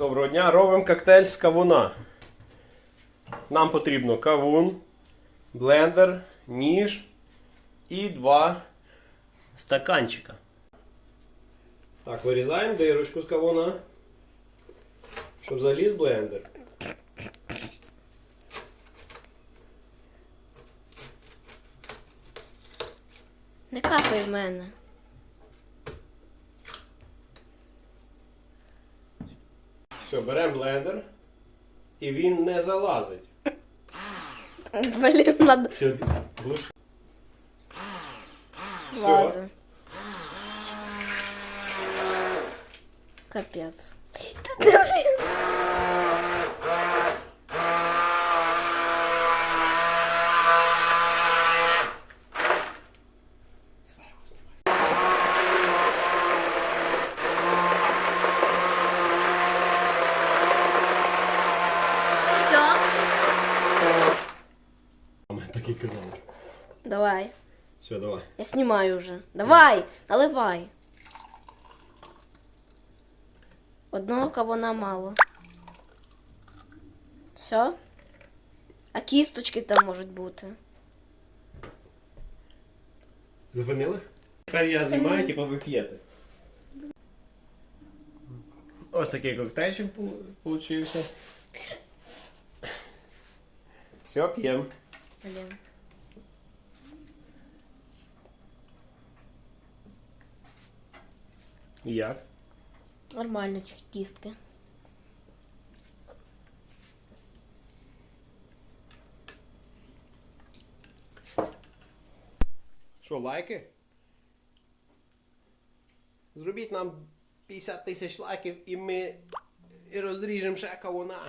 Доброго дня, робимо коктейль з кавуна. Нам потрібно кавун, блендер, ніж і два стаканчика. Так, вирізаємо дирочку з кавуна, щоб заліз блендер. Не капай в мене. Все, беремо блендер і він не залазить. Блін, надо Все, глуш. Все. вазу. Капець. Та блін. Все? Мама так. Давай. Все, давай. Я снимаю уже. Давай, наливай. Одного кавуна мало. Все? А кісточки там можуть бути. Зупинили? Тепер я знімаю, типу ви п'єте. Ось такий коктейльчик получився. Все, п'ємо. Блін. Як? Нормально ці кістки. Що, лайки? Зробіть нам 50 тисяч лайків і ми розріжемо ще кавуна.